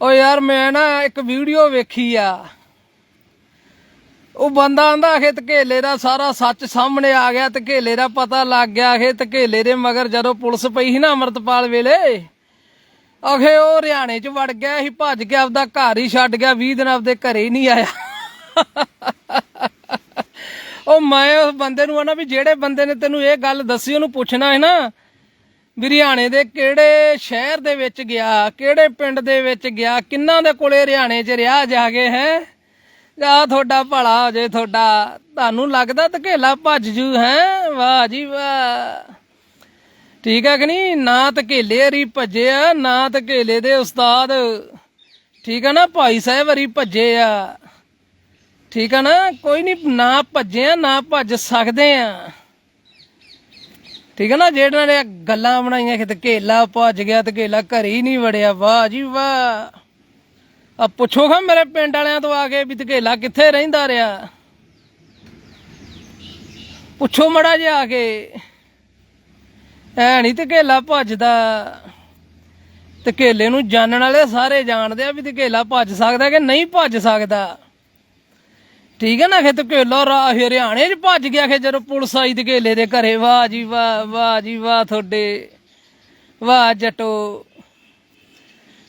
ਓ ਯਾਰ ਮੈਂ ਨਾ ਇੱਕ ਵੀਡੀਓ ਵੇਖੀ ਆ। ਉਹ ਬੰਦਾ ਆਂਦਾ ਆਖੇ ਧਕੇਲੇ ਦਾ ਸਾਰਾ ਸੱਚ ਸਾਹਮਣੇ ਆ ਗਿਆ, ਧਕੇਲੇ ਦਾ ਪਤਾ ਲੱਗ ਗਿਆ ਆਖੇ ਧਕੇਲੇ ਦੇ ਮਗਰ ਜਦੋਂ ਪੁਲਿਸ ਪਈ ਸੀ ਨਾ ਅਮਰਤਪਾਲ ਵੇਲੇ। ਆਖੇ ਉਹ ਹਰਿਆਣੇ ਚ ਵੜ ਗਿਆ ਸੀ, ਭੱਜ ਕੇ ਆਪਦਾ ਘਰ ਹੀ ਛੱਡ ਗਿਆ 20 ਦਿਨ ਆਪਦੇ ਘਰੇ ਹੀ ਨਹੀਂ ਆਇਆ। ਉਹ ਮੈਂ ਉਸ ਬੰਦੇ ਨੂੰ ਆਣਾ ਵੀ ਜਿਹੜੇ ਬੰਦੇ ਨੇ ਤੈਨੂੰ ਇਹ ਗੱਲ ਦੱਸੀ ਉਹਨੂੰ ਪੁੱਛਣਾ ਹੈ ਨਾ ਹਰਿਆਣੇ ਦੇ ਕਿਹੜੇ ਸ਼ਹਿਰ ਦੇ ਵਿੱਚ ਗਿਆ, ਕਿਹੜੇ ਪਿੰਡ ਦੇ ਵਿੱਚ ਗਿਆ, ਕਿੰਨਾਂ ਦੇ ਕੋਲੇ ਹਰਿਆਣੇ 'ਚ ਰਿਹਾ ਜਾ ਕੇ ਹੈ? ਆ ਤੁਹਾਡਾ ਭਲਾ ਹੋ ਜੇ ਤੁਹਾਡਾ, ਤੁਹਾਨੂੰ ਲੱਗਦਾ ਧਕੇਲਾ ਭੱਜ ਜੂ ਹੈ? ਵਾਹ ਜੀ ਵਾਹ। ਠੀਕ ਹੈ ਕਿ ਨਹੀਂ? ਨਾ ਧਕੇਲੇ ਹਰੀ ਭੱਜੇ ਆ, ਨਾ ਧਕੇਲੇ ਦੇ ਉਸਤਾਦ। ਠੀਕ ਹੈ ਨਾ, ਭਾਈ ਸਾਹਿਬ ਹਰੀ ਭੱਜੇ ਆ। ਠੀਕ ਹੈ ਨਾ? ਕੋਈ ਨਹੀਂ, ਨਾ ਭੱਜੇ ਆ, ਨਾ ਭੱਜ ਸਕਦੇ ਆ। ਠੀਕ ਹੈ ਨਾ ਜਿਹੜਾਂ ਨੇ ਗੱਲਾਂ ਬਣਾਈਆਂ ਕਿ ਧਕੇਲਾ ਭੱਜ ਗਿਆ ਧਕੇਲਾ ਘਰ ਹੀ ਨਹੀਂ ਵੜਿਆ, ਵਾਹ ਜੀ ਵਾਹ। ਆ ਪੁੱਛੋਗਾ ਮੇਰੇ ਪਿੰਡ ਵਾਲਿਆਂ ਤੋਂ ਆ ਕੇ ਵੀ ਧਕੇਲਾ ਕਿੱਥੇ ਰਹਿੰਦਾ ਰਿਹਾ। ਪੁੱਛੋ ਮੜਾ ਜਿਹਾ ਆ ਕੇ, ਐ ਨਹੀਂ ਧਕੇਲਾ ਭੱਜਦਾ। ਧਕੇਲੇ ਨੂੰ ਜਾਣਨ ਵਾਲੇ ਸਾਰੇ ਜਾਣਦੇ ਆ ਵੀ ਧਕੇਲਾ ਭੱਜ ਸਕਦਾ ਕਿ ਨਹੀਂ ਭੱਜ ਸਕਦਾ। ਠੀਕ ਹੈ ਨਾ ਖੇ ਧਕੇਲਾ ਰਾਹ ਹਰਿਆਣੇ 'ਚ ਭੱਜ ਗਿਆ ਖੇ ਜਦੋਂ ਪੁਲਿਸ ਆਈ ਧਕੇਲੇ ਦੇ ਘਰੇ, ਵਾਹ ਜੀ ਵਾਹ ਵਾਹ ਜੀ ਵਾਹ ਤੁਹਾਡੇ, ਵਾਹ ਜਟੋ।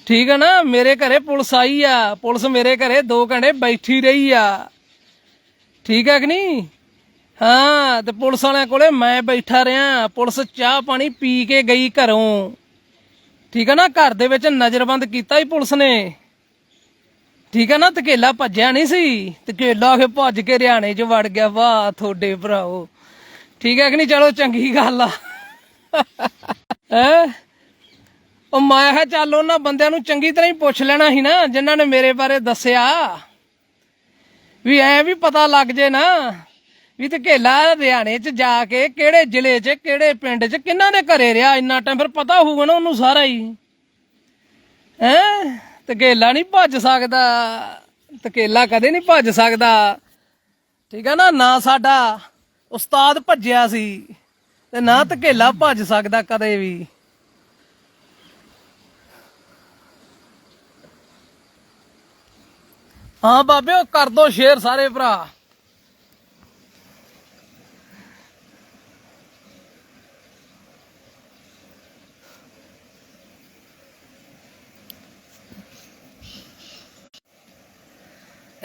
ਠੀਕ ਹੈ ਨਾ, ਮੇਰੇ ਘਰੇ ਪੁਲਿਸ ਆਈ ਆ, ਪੁਲਿਸ ਮੇਰੇ ਘਰੇ 2 ਘੰਟੇ ਬੈਠੀ ਰਹੀ ਆ। ਠੀਕ ਹੈ ਕਿ ਨਹੀਂ? ਹਾਂ, ਤੇ ਪੁਲਿਸ ਵਾਲਿਆਂ ਕੋਲੇ ਮੈਂ ਬੈਠਾ ਰਿਹਾ, ਪੁਲਿਸ ਚਾਹ ਪਾਣੀ ਪੀ ਕੇ ਗਈ ਘਰੋਂ। ਠੀਕ ਹੈ ਨਾ, ਘਰ ਦੇ ਵਿੱਚ ਨਜ਼ਰਬੰਦ ਕੀਤਾ ਹੀ ਪੁਲਿਸ ਨੇ। ਠੀਕ ਹੈ ਨਾ, ਧਕੇਲਾ ਭੱਜਿਆ ਨਹੀਂ ਸੀ। ਧਕੇਲਾ ਕੇ ਭੱਜ ਕੇ ਹਰਿਆਣੇ 'ਚ ਵੜ ਗਿਆ, ਵਾਹ, ਤੁਹਾਡੇ ਭਰਾਓ। ਠੀਕ ਹੈ ਕਿ ਨਹੀਂ? ਚਲੋ, ਚੰਗੀ ਗੱਲ ਆ। ਹੈ? ਉਹ ਮੈਂ ਕਿਹਾ, ਚੱਲ ਉਹਨਾਂ ਬੰਦਿਆਂ ਨੂੰ ਚੰਗੀ ਤਰ੍ਹਾਂ ਹੀ ਪੁੱਛ ਲੈਣਾ ਸੀ ਨਾ, ਜਿਨ੍ਹਾਂ ਨੇ ਮੇਰੇ ਬਾਰੇ ਦੱਸਿਆ। ਵੀ ਐ ਵੀ ਪਤਾ ਲੱਗ ਜੇ ਨਾ, ਵੀ ਧਕੇਲਾ ਹਰਿਆਣੇ 'ਚ ਜਾ ਕੇ ਕਿਹੜੇ ਜ਼ਿਲ੍ਹੇ 'ਚ, ਕਿਹੜੇ ਪਿੰਡ 'ਚ ਕਿੰਨਾਂ ਦੇ ਘਰੇ ਰਿਹਾ ਇੰਨਾ ਟਾਈਮ ਫਿਰ ਪਤਾ ਹੋਊਗਾ ਨਾ ਉਹਨੂੰ ਸਾਰਾ ਹੀ। ਹੈ? ਧਕੇਲਾ ਨਹੀਂ ਭੱਜ ਸਕਦਾ, ਧਕੇਲਾ ਕਦੇ ਨਹੀਂ ਭੱਜ ਸਕਦਾ। ਠੀਕ ਹੈ ਨਾ ਨਾ ਸਾਡਾ ਉਸਤਾਦ ਭੱਜਿਆ ਸੀ ਤੇ ਨਾ ਧਕੇਲਾ ਭੱਜ ਸਕਦਾ ਕਦੇ ਵੀ। ਹਾਂ ਬਾਬੇ ਉਹ ਕਰ ਦੋ ਸ਼ੇਰ ਸਾਰੇ ਭਰਾ।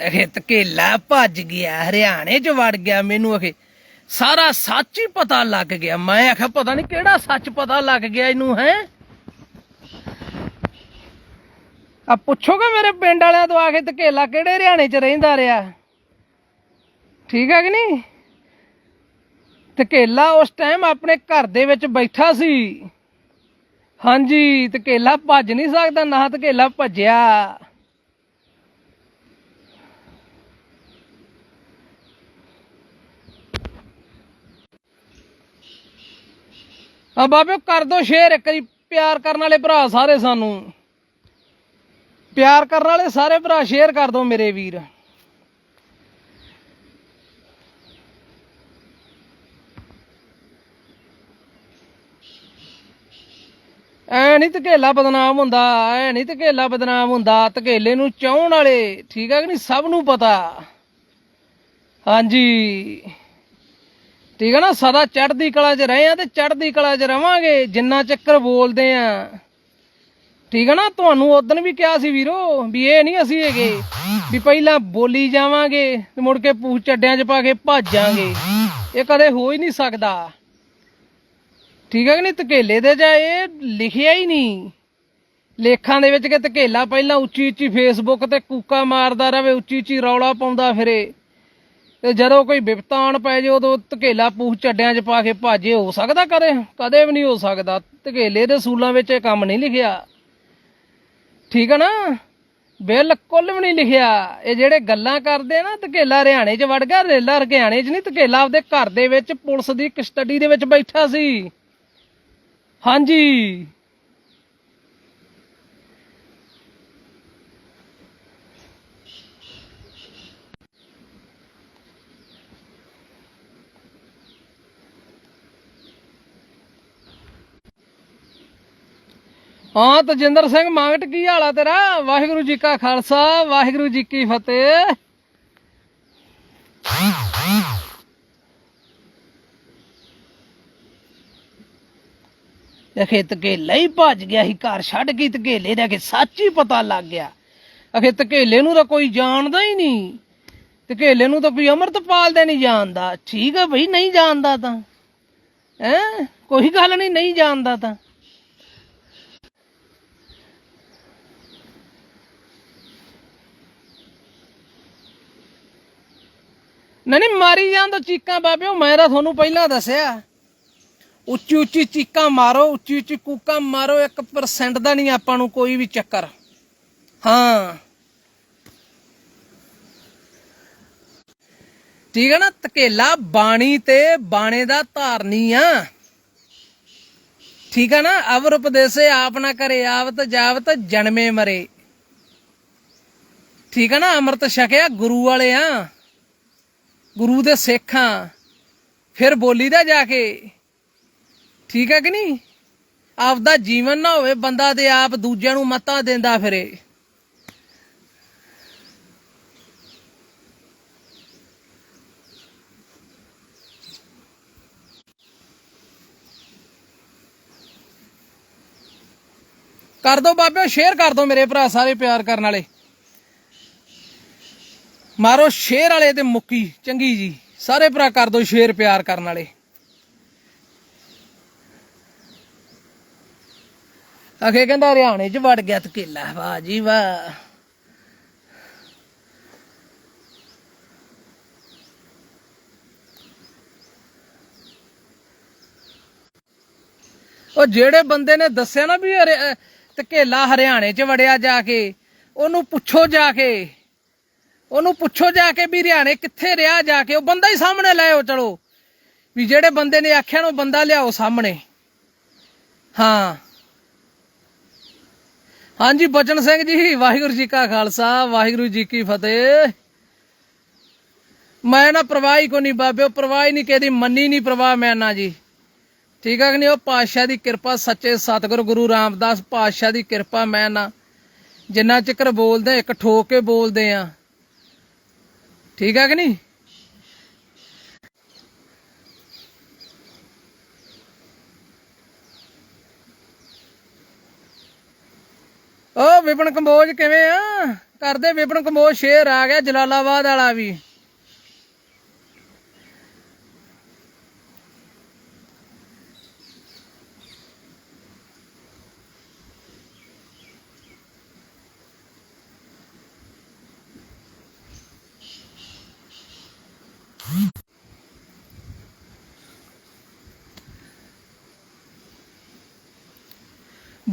ਅਖੇ ਧਕੇਲਾ ਭੱਜ ਗਿਆ, ਹਰਿਆਣੇ ਚ ਵੜ ਗਿਆ ਮੈਨੂੰ ਅਖੇ ਸਾਰਾ ਸੱਚ ਹੀ ਪਤਾ ਲੱਗ ਗਿਆ। ਮੈਂ ਆਖਿਆ, ਪਤਾ ਨਹੀਂ ਕਿਹੜਾ ਸੱਚ ਪਤਾ ਲੱਗ ਗਿਆ ਇਹਨੂੰ, ਹੈ? ਆ ਪੁੱਛੋਗੇ ਮੇਰੇ ਪਿੰਡ ਵਾਲਿਆਂ ਤੋਂ ਆ ਕੇ ਧਕੇਲਾ ਕਿਹੜੇ ਹਰਿਆਣੇ ਚ ਰਹਿੰਦਾ ਰਿਹਾ? ਠੀਕ ਹੈ ਕਿ ਨਹੀਂ? ਧਕੇਲਾ ਉਸ ਟਾਈਮ ਆਪਣੇ ਘਰ ਦੇ ਵਿੱਚ ਬੈਠਾ ਸੀ। ਹਾਂਜੀ ਧਕੇਲਾ ਭੱਜ ਨਹੀਂ ਸਕਦਾ, ਨਾ ਧਕੇਲਾ ਭੱਜਿਆ। ਆ ਬਾਬੇ ਕਰ ਦੋ ਸ਼ੇਅਰ ਇੱਕ ਵਾਰੀ, ਪਿਆਰ ਕਰਨ ਵਾਲੇ ਭਰਾ ਸਾਰੇ ਸਾਨੂੰ। ਪਿਆਰ ਕਰਨ ਵਾਲੇ ਸਾਰੇ ਭਰਾ ਸ਼ੇਅਰ ਕਰ ਦੋ ਮੇਰੇ ਵੀਰ। ਐ ਨਹੀਂ ਧਕੇਲਾ ਬਦਨਾਮ ਹੁੰਦਾ, ਐ ਨਹੀਂ ਧਕੇਲਾ ਬਦਨਾਮ ਹੁੰਦਾ, ਧਕੇਲੇ ਨੂੰ ਚਾਹਣ ਵਾਲੇ, ਠੀਕ ਹੈ ਕਿ ਨਹੀਂ? ਸਭ ਨੂੰ ਪਤਾ। ਹਾਂਜੀ। ਠੀਕ ਹੈ ਨਾ, ਸਦਾ ਚੜ੍ਹਦੀ ਕਲਾ 'ਚ ਰਹੇ ਆ ਤੇ ਚੜ੍ਹਦੀ ਕਲਾ 'ਚ ਰਵਾਂਗੇ, ਜਿੰਨਾ ਚੱਕਰ ਬੋਲਦੇ ਆ। ਠੀਕ ਹੈ ਨਾ, ਤੁਹਾਨੂੰ ਉਦੋਂ ਵੀ ਕਿਹਾ ਸੀ ਵੀਰੋ ਵੀ ਇਹ ਨਹੀਂ ਅਸੀਂ ਹੈਗੇ, ਵੀ ਪਹਿਲਾਂ ਬੋਲੀ ਜਾਵਾਂਗੇ ਤੇ ਮੁੜ ਕੇ ਪੂਛ ਚੱਡਿਆਂ 'ਚ ਪਾ ਕੇ ਭੱਜਾਂਗੇ। ਇਹ ਕਦੇ ਹੋ ਹੀ ਨਹੀਂ ਸਕਦਾ। ਠੀਕ ਹੈ ਕਿ ਨਹੀਂ, ਧਕੇਲੇ ਦੇ ਜਾ ਇਹ ਲਿਖਿਆ ਹੀ ਨਹੀਂ। ਲੇਖਾਂ ਦੇ ਵਿੱਚ ਕਿ ਧਕੇਲਾ ਪਹਿਲਾਂ ਉੱਚੀ ਉੱਚੀ ਫੇਸਬੁੱਕ ਤੇ ਕੂਕਾ ਮਾਰਦਾ ਰਵੇ ਉੱਚੀ ਉੱਚੀ ਰੌਲਾ ਪਾਉਂਦਾ ਫਿਰੇ। ਤੇ ਜਦੋਂ ਕੋਈ ਵਿਪਤਾ ਆਣ ਪੈ ਜੇ ਉਦੋਂ ਧਕੇਲਾ ਪੂਛ ਚੱਡਿਆਂ 'ਚ ਪਾ ਕੇ ਭਾਜੇ ਹੋ ਸਕਦਾ ਕਦੇ? ਕਦੇ ਵੀ ਨਹੀਂ ਹੋ ਸਕਦਾ। ਧਕੇਲੇ ਦੇ ਸੂਲਾਂ ਵਿੱਚ ਇਹ ਕੰਮ ਨਹੀਂ ਲਿਖਿਆ। ਠੀਕ ਹੈ ਨਾ? ਬਿਲਕੁਲ ਵੀ ਨਹੀਂ ਲਿਖਿਆ। ਇਹ ਜਿਹੜੇ ਗੱਲਾਂ ਕਰਦੇ ਨਾ, ਧਕੇਲਾ ਹਰਿਆਣੇ 'ਚ ਵੜ ਗਿਆ, ਰੇਲਾ ਹਰਿਆਣੇ 'ਚ ਨਹੀਂ, ਧਕੇਲਾ ਆਪਦੇ ਘਰ ਦੇ ਵਿੱਚ ਪੁਲਿਸ ਦੀ ਕਸਟਡੀ ਦੇ ਵਿੱਚ ਬੈਠਾ ਸੀ। ਹਾਂਜੀ। ਹਾਂ, ਤਜਿੰਦਰ ਸਿੰਘ ਮੰਗਟ ਕੀ ਹਾਲ ਆ ਤੇਰਾ? ਵਾਹਿਗੁਰੂ ਜੀ ਕਾ ਖਾਲਸਾ, ਵਾਹਿਗੁਰੂ ਜੀ ਕੀ ਫਤਿਹ। ਅਖੇ ਤਕੇਲਾ ਹੀ ਭੱਜ ਗਿਆ ਸੀ, ਘਰ ਛੱਡ ਕੇ ਤਕੇਲੇ ਦਾ ਕਿ ਸੱਚ ਹੀ ਪਤਾ ਲੱਗ ਗਿਆ। ਅਖੇ ਤਕੇਲੇ ਨੂੰ ਤਾਂ ਕੋਈ ਜਾਣਦਾ ਹੀ ਨਹੀਂ। ਤਕੇਲੇ ਨੂੰ ਤਾਂ ਕੋਈ ਅੰਮ੍ਰਿਤਪਾਲ ਦੇ ਨਹੀਂ ਜਾਣਦਾ। ਠੀਕ ਹੈ ਭਈ ਨਹੀਂ ਜਾਣਦਾ ਤਾਂ। ਹੈ? ਕੋਈ ਗੱਲ ਨਹੀਂ ਨਹੀਂ ਜਾਣਦਾ ਤਾਂ। ਨਹੀਂ ਨਹੀਂ ਮਾਰੀ ਜਾਂ ਤਾਂ ਚੀਕਾਂ ਬਾਬਿਓ, ਮੈਂ ਤਾਂ ਤੁਹਾਨੂੰ ਪਹਿਲਾਂ ਦੱਸਿਆ। ਉੱਚੀ ਉੱਚੀ ਚੀਕਾਂ ਮਾਰੋ, ਉੱਚੀ ਉੱਚੀ ਕੂਕਾਂ ਮਾਰੋ 1% ਦਾ ਨਹੀਂ ਆਪਾਂ ਨੂੰ ਕੋਈ ਵੀ ਚੱਕਰ। ਹਾਂ। ਠੀਕ ਹੈ ਨਾ ਤਕੇਲਾ ਬਾਣੀ ਤੇ ਬਾਣੇ ਦਾ ਧਾਰਨੀ ਆ। ਠੀਕ ਹੈ ਨਾ ਅਵਰ ਉਪਦੇਸੇ ਆਪ ਨਾ ਕਰੇ, ਆਵਤ ਜਾਵਤ ਜਨਮੇ ਮਰੇ। ਠੀਕ ਹੈ ਨਾ, ਅੰਮ੍ਰਿਤ ਛਕਿਆ, ਗੁਰੂ ਵਾਲੇ ਆ। ਗੁਰੂ ਦੇ ਸਿੱਖਾਂ ਫਿਰ ਬੋਲੀ ਦਾ ਜਾ ਕੇ। ਠੀਕ ਹੈ ਕਿ ਨਹੀਂ? ਆਪਦਾ ਜੀਵਨ ਨਾ ਹੋਵੇ, ਬੰਦਾ ਤੇ ਆਪ ਦੂਜਿਆਂ ਨੂੰ ਮੱਤਾਂ ਦਿੰਦਾ ਫਿਰੇ। ਕਰ ਦੋ ਬਾਬੇ ਸ਼ੇਅਰ ਕਰ ਦੋ ਮੇਰੇ ਭਰਾ ਸਾਰੇ ਪਿਆਰ ਕਰਨ ਵਾਲੇ। ਮਾਰੋ ਸ਼ੇਰ ਵਾਲੇ ਤੇ ਮੁੱਕੀ, ਚੰਗੀ ਜੀ। ਸਾਰੇ ਭਰਾ ਕਰ ਦੋ ਸ਼ੇਰ ਪਿਆਰ ਕਰਨ ਵਾਲੇ। ਅਖੇ ਕਹਿੰਦਾ, ਹਰਿਆਣੇ ਚ ਵੜ ਗਿਆ ਤਕੇਲਾ। ਵਾਹ ਜੀ ਵਾਹ। ਉਹ ਜਿਹੜੇ ਬੰਦੇ ਨੇ ਦੱਸਿਆ ਨਾ ਵੀ ਹਰਿ- ਅਹ ਤਕੇਲਾ ਹਰਿਆਣੇ ਚ ਵੜਿਆ ਜਾ ਕੇ, ਉਹਨੂੰ ਪੁੱਛੋ ਜਾ ਕੇ। ਉਹਨੂੰ ਪੁੱਛੋ ਜਾ ਕੇ ਵੀ ਹਰਿਆਣੇ ਕਿੱਥੇ ਰਿਹਾ ਜਾ ਕੇ, ਉਹ ਬੰਦਾ ਹੀ ਸਾਹਮਣੇ ਲੈ ਚਲੋ। ਵੀ ਜਿਹੜੇ ਬੰਦੇ ਨੇ ਆਖਿਆ ਨਾ ਬੰਦਾ ਲਿਆਓ ਸਾਹਮਣੇ। ਹਾਂ। ਹਾਂਜੀ, ਬਚਨ ਸਿੰਘ ਜੀ, ਵਾਹਿਗੁਰੂ ਜੀ ਕਾ ਖਾਲਸਾ, ਵਾਹਿਗੁਰੂ ਜੀ ਕੀ ਫਤਿਹ। ਮੈਂ ਨਾ ਪ੍ਰਵਾਹ ਕੋ ਨਹੀਂ ਬਾਬਿਓ, ਪ੍ਰਵਾਹ ਹੀ ਨਹੀਂ ਕਿਹਦੀ ਮੰਨੀ ਨਹੀਂ ਪ੍ਰਵਾਹ ਮੈਂ ਨਾ ਜੀ। ਠੀਕ ਆ ਕਿ ਨਹੀਂ? ਉਹ ਪਾਤਸ਼ਾਹ ਦੀ ਕਿਰਪਾ, ਸੱਚੇ ਸਤਿਗੁਰ ਗੁਰੂ ਰਾਮਦਾਸ ਪਾਤਸ਼ਾਹ ਦੀ ਕਿਰਪਾ ਮੈਂ ਨਾ ਜਿੰਨਾ ਚਿਕਰ ਬੋਲਦੇ ਇੱਕ ਠੋਕ ਕੇ ਬੋਲਦੇ ਆ। ਠੀਕ ਹੈ ਕਿ ਨਹੀਂ? ਓ ਵਿਪਨ ਕੰਬੋਜ ਕਿਵੇਂ ਆ? ਕਰਦੇ ਵਿਪਨ ਕੰਬੋਜ ਸ਼ੇਰ ਆ ਗਿਆ ਜਲਾਲਾਬਾਦ ਵਾਲਾ ਵੀ।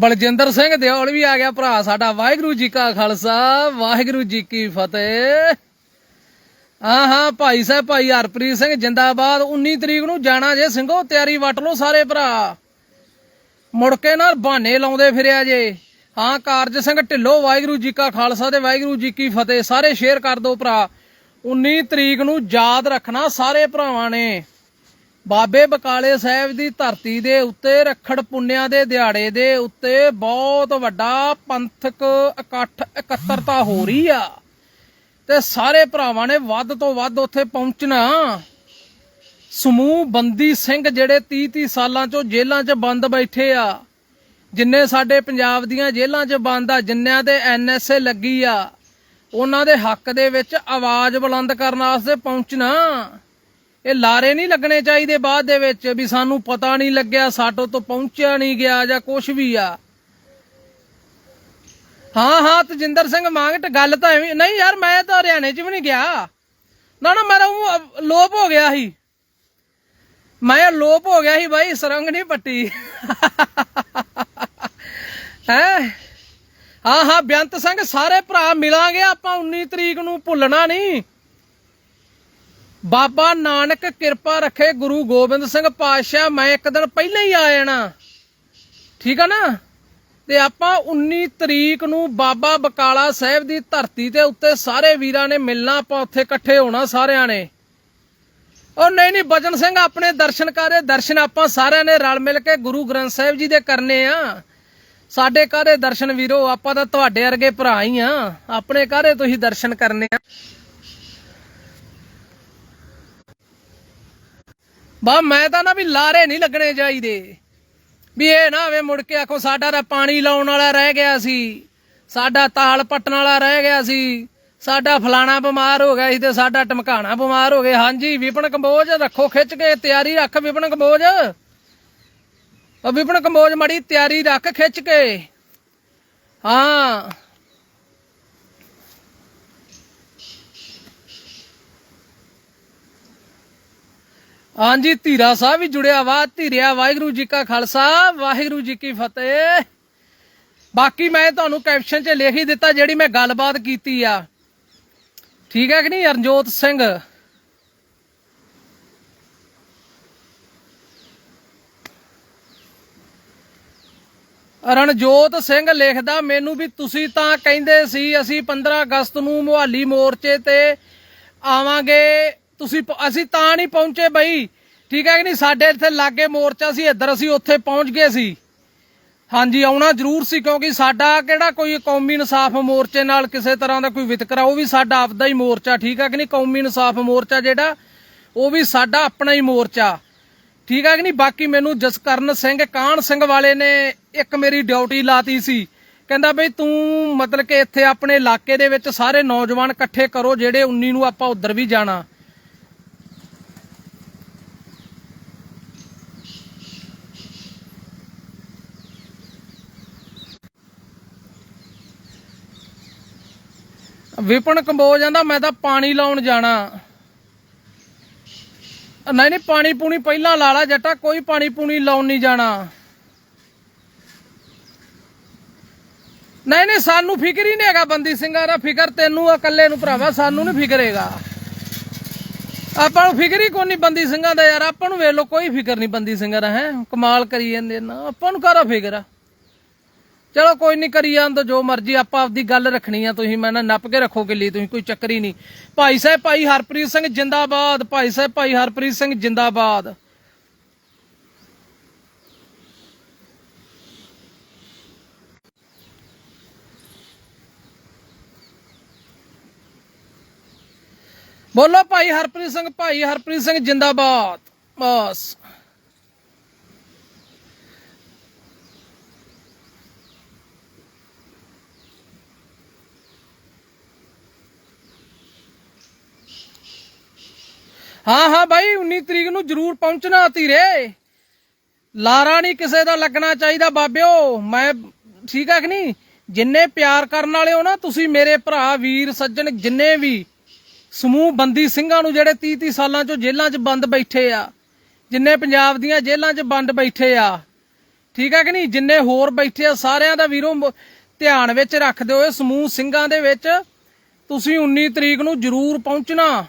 ਬਲਜਿੰਦਰ ਸਿੰਘ ਦਿਓਲ ਵੀ ਆ ਗਿਆ ਭਰਾ, ਸਾਡਾ ਵਾਹਿਗੁਰੂ ਜੀ ਕਾ ਖਾਲਸਾ, ਵਾਹਿਗੁਰੂ ਜੀ ਕੀ ਫਤਿਹ। ਹਾਂ ਹਾਂ, ਭਾਈ ਸਾਹਿਬ, ਭਾਈ ਹਰਪ੍ਰੀਤ ਸਿੰਘ ਜਿੰਦਾਬਾਦ 19 ਤਰੀਕ ਨੂੰ ਜਾਣਾ ਜੇ ਸਿੰਘੋ, ਤਿਆਰੀ ਵਟ ਲਓ ਸਾਰੇ ਭਰਾ। ਮੁੜ ਕੇ ਨਾਲ ਬਹਾਨੇ ਲਾਉਂਦੇ ਫਿਰਿਆ ਜੇ। ਹਾਂ, ਕਾਰਜ ਸਿੰਘ ਢਿੱਲੋ, ਵਾਹਿਗੁਰੂ ਜੀ ਕਾ ਖਾਲਸਾ ਤੇ ਵਾਹਿਗੁਰੂ ਜੀ ਕੀ ਫਤਿਹ। ਸਾਰੇ ਸ਼ੇਅਰ ਕਰ ਦਿਓ ਭਰਾ। 19 ਤਰੀਕ ਨੂੰ ਯਾਦ ਰੱਖਣਾ ਸਾਰੇ ਭਰਾਵਾਂ ਨੇ। ਬਾਬੇ ਬਕਾਲੇ ਸਾਹਿਬ ਦੀ ਧਰਤੀ ਦੇ ਉੱਤੇ, ਰਖੜ ਪੁੰਨਿਆਂ ਦੇ ਦਿਹਾੜੇ ਦੇ ਉੱਤੇ ਬਹੁਤ ਵੱਡਾ ਪੰਥਕ ਇਕੱਠ ਇਕੱਤਰਤਾ ਹੋ ਰਹੀ ਆ। ਤੇ ਸਾਰੇ ਭਰਾਵਾਂ ਨੇ ਵੱਧ ਤੋਂ ਵੱਧ ਉੱਥੇ ਪਹੁੰਚਣਾ। ਸਮੂਹ ਬੰਦੀ ਸਿੰਘ ਜਿਹੜੇ 30 30 ਸਾਲਾਂ ਚੋਂ ਜੇਲ੍ਹਾਂ 'ਚ ਬੰਦ ਬੈਠੇ ਆ। ਜਿੰਨੇ ਸਾਡੇ ਪੰਜਾਬ ਦੀਆਂ ਜੇਲ੍ਹਾਂ 'ਚ ਬੰਦ ਆ, ਜਿੰਨਿਆਂ ਤੇ ਐਨਐਸਏ ਲੱਗੀ ਆ, ਉਹਨਾਂ ਦੇ ਹੱਕ ਦੇ ਵਿੱਚ ਆਵਾਜ਼ ਬੁਲੰਦ ਕਰਨ ਵਾਸਤੇ ਪਹੁੰਚਣਾ। ਇਹ ਲਾਰੇ ਨਹੀਂ ਲੱਗਣੇ ਚਾਹੀਦੇ ਬਾਅਦ ਦੇ ਵਿੱਚ ਵੀ ਸਾਨੂੰ ਪਤਾ ਨਹੀਂ ਲੱਗਿਆ ਸਾਟੋ ਤੋਂ ਪਹੁੰਚਿਆ ਨਹੀਂ ਗਿਆ ਜਾਂ ਕੁਝ ਵੀ ਆ। ਹਾਂ ਹਾਂ, ਤਜਿੰਦਰ ਸਿੰਘ ਮੰਗਟ ਗੱਲ ਤਾਂ ਐਵੇਂ ਨਹੀਂ ਯਾਰ, ਮੈਂ ਤਾਂ ਹਰਿਆਣੇ 'ਚ ਵੀ ਨਹੀਂ ਗਿਆ। ਨਾ ਨਾ, ਮੇਰਾ ਉਹ ਲੋਪ ਹੋ ਗਿਆ ਸੀ। ਮੈਂ ਲੋਪ ਹੋ ਗਿਆ ਸੀ ਬਾਈ, ਸਰੰਗ ਨਹੀਂ ਪੱਟੀ। ਹੈ? ਹਾਂ ਹਾਂ, ਬੇਅੰਤ ਸਿੰਘ, ਸਾਰੇ ਭਰਾ ਮਿਲਾਂਗੇ, ਆਪਾਂ 19 ਤਰੀਕ ਨੂੰ ਭੁੱਲਣਾ ਨਹੀਂ। ਬਾਬਾ ਨਾਨਕ ਕਿਰਪਾ ਰੱਖੇ ਗੁਰੂ ਗੋਬਿੰਦ ਸਿੰਘ ਪਾਤਸ਼ਾਹ, ਮੈਂ ਇੱਕ ਦਿਨ ਪਹਿਲਾਂ ਹੀ ਆ ਜਾਣਾ। ਠੀਕ ਆ ਨਾ? ਤੇ ਆਪਾਂ 19 ਤਰੀਕ ਨੂੰ ਬਾਬਾ ਬਕਾਲਾ ਸਾਹਿਬ ਦੀ ਧਰਤੀ ਦੇ ਉੱਤੇ ਸਾਰੇ ਵੀਰਾਂ ਨੇ ਮਿਲਣਾ, ਆਪਾਂ ਉੱਥੇ ਇਕੱਠੇ ਹੋਣਾ ਸਾਰਿਆਂ ਨੇ। ਉਹ ਨਹੀਂ ਨਹੀਂ, ਬਚਨ ਸਿੰਘ ਆਪਣੇ ਦਰਸ਼ਨ ਕਰੇ ਦਰਸ਼ਨ ਆਪਾਂ ਸਾਰਿਆਂ ਨੇ ਰਲ ਮਿਲ ਕੇ ਗੁਰੂ ਗ੍ਰੰਥ ਸਾਹਿਬ ਜੀ ਦੇ ਕਰਨੇ ਆ। ਸਾਡੇ ਕਾਹਦੇ ਦਰਸ਼ਨ ਵੀਰੋ, ਆਪਾਂ ਤਾਂ ਤੁਹਾਡੇ ਵਰਗੇ ਭਰਾ ਹੀ ਆ। ਆਪਣੇ ਕਾਹਦੇ ਤੁਸੀਂ ਦਰਸ਼ਨ ਕਰਨੇ ਆ। ਬਾ, ਮੈਂ ਤਾਂ ਨਾ ਵੀ ਲਾਰੇ ਨਹੀਂ ਲੱਗਣੇ ਚਾਹੀਦੇ। ਵੀ ਇਹ ਨਾ ਆਵੇ ਮੁੜ ਕੇ ਆਖੋ, ਸਾਡਾ ਤਾਂ ਪਾਣੀ ਲਾਉਣ ਵਾਲਾ ਰਹਿ ਗਿਆ ਸੀ। ਸਾਡਾ ਤਾਲ ਪੱਟਣ ਵਾਲਾ ਰਹਿ ਗਿਆ ਸੀ। ਸਾਡਾ ਫਲਾਣਾ ਬਿਮਾਰ ਹੋ ਗਿਆ ਸੀ ਤੇ ਸਾਡਾ ਟਮਕਾਣਾ ਬਿਮਾਰ ਹੋ ਗਿਆ। ਹਾਂਜੀ, ਵਿਪਨ ਕੰਬੋਜ ਰੱਖੋ, ਖਿੱਚ ਕੇ ਤਿਆਰੀ ਰੱਖ ਵਿਪਨ ਕੰਬੋਜ। ਉਹ ਵਿਪਨ ਕੰਬੋਜ ਮੜੀ ਤਿਆਰੀ ਰੱਖ, ਖਿੱਚ ਕੇ। ਹਾਂ। ਹਾਂਜੀ, ਧੀਰਾ ਸਾਹਿਬ ਵੀ ਜੁੜਿਆ ਵਾ, ਧੀਰਿਆ ਵਾਹਿਗੁਰੂ ਜੀ ਕਾ ਖਾਲਸਾ, ਵਾਹਿਗੁਰੂ ਜੀ ਕੀ ਫਤਿਹ। ਬਾਕੀ ਮੈਂ ਤੁਹਾਨੂੰ ਕੈਪਸ਼ਨ 'ਚ ਲਿਖ ਹੀ ਦਿੱਤਾ ਜਿਹੜੀ ਮੈਂ ਗੱਲਬਾਤ ਕੀਤੀ ਆ। ਠੀਕ ਹੈ ਕਿ ਨਹੀਂ ਰਣਜੋਤ ਸਿੰਘ? ਰਣਜੋਤ ਸਿੰਘ ਲਿਖਦਾ, ਮੈਨੂੰ ਵੀ ਤੁਸੀਂ ਤਾਂ ਕਹਿੰਦੇ ਸੀ, ਅਸੀਂ 15 ਅਗਸਤ ਨੂੰ ਮੁਹਾਲੀ ਮੋਰਚੇ ਤੇ ਆਵਾਂਗੇ। ਤੁਸੀਂ ਅਸੀਂ ਤਾਂ ਨਹੀਂ ਪਹੁੰਚੇ ਬਈ। ਠੀਕ ਹੈ ਕਿ ਨਹੀਂ? ਸਾਡੇ ਇੱਥੇ ਲਾਗੇ ਮੋਰਚਾ ਸੀ, ਇੱਧਰ ਅਸੀਂ ਉੱਥੇ ਪਹੁੰਚ ਗਏ ਸੀ। ਹਾਂਜੀ, ਆਉਣਾ ਜ਼ਰੂਰ ਸੀ ਕਿਉਂਕਿ ਸਾਡਾ ਕਿਹੜਾ ਕੋਈ ਕੌਮੀ ਇਨਸਾਫ ਮੋਰਚੇ ਨਾਲ ਕਿਸੇ ਤਰ੍ਹਾਂ ਦਾ ਕੋਈ ਵਿਤਕਰਾ, ਉਹ ਵੀ ਸਾਡਾ ਆਪਦਾ ਹੀ ਮੋਰਚਾ, ਠੀਕ ਹੈ ਕਿ ਨਹੀਂ? ਕੌਮੀ ਇਨਸਾਫ ਮੋਰਚਾ ਜਿਹੜਾ, ਉਹ ਵੀ ਸਾਡਾ ਆਪਣਾ ਹੀ ਮੋਰਚਾ। ਠੀਕ ਹੈ ਕਿ ਨਹੀਂ? ਬਾਕੀ ਮੈਨੂੰ ਜਸਕਰਨ ਸਿੰਘ, ਕਾਹਨ ਸਿੰਘ ਵਾਲੇ ਨੇ ਇੱਕ ਮੇਰੀ ਡਿਊਟੀ ਲਾਤੀ ਸੀ। ਕਹਿੰਦਾ ਬਈ ਤੂੰ ਮਤਲਬ ਕਿ ਇੱਥੇ ਆਪਣੇ ਇਲਾਕੇ ਦੇ ਵਿੱਚ ਸਾਰੇ ਨੌਜਵਾਨ ਇਕੱਠੇ ਕਰੋ, ਜਿਹੜੇ 19 ਨੂੰ ਆਪਾਂ ਉਧਰ ਵੀ ਜਾਣਾ। ਵਿਪਨ ਕੰਬੋਜ ਜਾਂਦਾ ਮੈਂ ਤਾਂ ਪਾਣੀ ਲਾਉਣ ਜਾਣਾ। ਨਹੀਂ ਨਹੀਂ, ਪਾਣੀ ਪੂਣੀ ਪਹਿਲਾਂ ਲਾ ਲਾ ਜੱਟਾ, ਕੋਈ ਪਾਣੀ ਪੂਣੀ ਲਾਉਣ ਨਹੀਂ ਜਾਣਾ। ਨਹੀਂ ਨਹੀਂ, ਸਾਨੂੰ ਫਿਕਰ ਹੀ ਨਹੀਂ ਹੈਗਾ ਬੰਦੀ ਸਿੰਘਾਂ ਦਾ, ਫਿਕਰ ਤੈਨੂੰ ਇਕੱਲੇ ਨੂੰ ਭਰਾਵਾ, ਸਾਨੂੰ ਨਹੀਂ ਫਿਕਰ ਹੈਗਾ। ਆਪਾਂ ਨੂੰ ਫਿਕਰ ਹੀ ਕੋਈ ਨਹੀਂ ਬੰਦੀ ਸਿੰਘਾਂ ਦਾ ਯਾਰ, ਆਪਾਂ ਨੂੰ ਵੇਖ ਲੋ ਕੋਈ ਫਿਕਰ ਨਹੀਂ ਬੰਦੀ ਸਿੰਘਾਂ ਦਾ, ਹੈ? ਕਮਾਲ ਕਰੀ ਜਾਂਦੇ ਨਾ, ਆਪਾਂ ਨੂੰ ਕਾਹਦਾ ਫਿਕਰ ਆ? ਚਲੋ ਕੋਈ ਨਹੀਂ ਕਰੀ ਜਾਂਦਾ ਜੋ ਮਰਜ਼ੀ, ਆਪਾਂ ਆਪਦੀ ਗੱਲ ਰੱਖਣੀ ਆ, ਤੁਸੀਂ ਮੈਂ ਨਾ ਨੱਪ ਕੇ ਰੱਖੋ ਕਿੱਲੀ, ਤੁਸੀਂ ਕੋਈ ਚੱਕਰ ਹੀ ਨਹੀਂ। ਭਾਈ ਸਾਹਿਬ, ਭਾਈ ਹਰਪ੍ਰੀਤ ਸਿੰਘ ਜਿੰਦਾਬਾਦ, ਭਾਈ ਸਾਹਿਬ, ਭਾਈ ਹਰਪ੍ਰੀਤ ਸਿੰਘ ਜਿੰਦਾਬਾਦ। ਬੋਲੋ ਭਾਈ ਹਰਪ੍ਰੀਤ ਸਿੰਘ, ਭਾਈ ਹਰਪ੍ਰੀਤ ਸਿੰਘ ਜਿੰਦਾਬਾਦ, ਬਸ। ਹਾਂ ਹਾਂ ਭਾਈ 19 ਤਰੀਕ ਨੂੰ ਜ਼ਰੂਰ ਪਹੁੰਚਣਾ ਧੀਰੇ। ਲਾਰਾ ਨਹੀਂ ਕਿਸੇ ਦਾ ਲੱਗਣਾ ਚਾਹੀਦਾ, ਬਾਬਿਓ। ਮੈਂ, ਠੀਕ ਆ ਕਿ ਨਹੀਂ? ਜਿੰਨੇ ਪਿਆਰ ਕਰਨ ਵਾਲੇ ਹੋ ਨਾ, ਤੁਸੀਂ ਮੇਰੇ ਭਰਾ, ਵੀਰ, ਸੱਜਣ, ਜਿੰਨੇ ਵੀ ਸਮੂਹ ਬੰਦੀ ਸਿੰਘਾਂ ਨੂੰ ਜਿਹੜੇ 30 30 ਸਾਲਾਂ ਚੋਂ ਜੇਲ੍ਹਾਂ 'ਚ ਬੰਦ ਬੈਠੇ ਆ, ਜਿੰਨੇ ਪੰਜਾਬ ਦੀਆਂ ਜੇਲ੍ਹਾਂ 'ਚ ਬੰਦ ਬੈਠੇ ਆ, ਠੀਕ ਆ ਕਿ ਨਹੀਂ? ਜਿੰਨੇ ਹੋਰ ਬੈਠੇ ਆ, ਸਾਰਿਆਂ ਦਾ ਵੀਰੋ ਧਿਆਨ ਵਿੱਚ ਰੱਖਦੇ ਹੋਏ ਸਮੂਹ ਸਿੰਘਾਂ ਦੇ ਵਿੱਚ, ਤੁਸੀਂ 19 ਤਰੀਕ ਨੂੰ ਜ਼ਰੂਰ ਪਹੁੰਚਣਾ।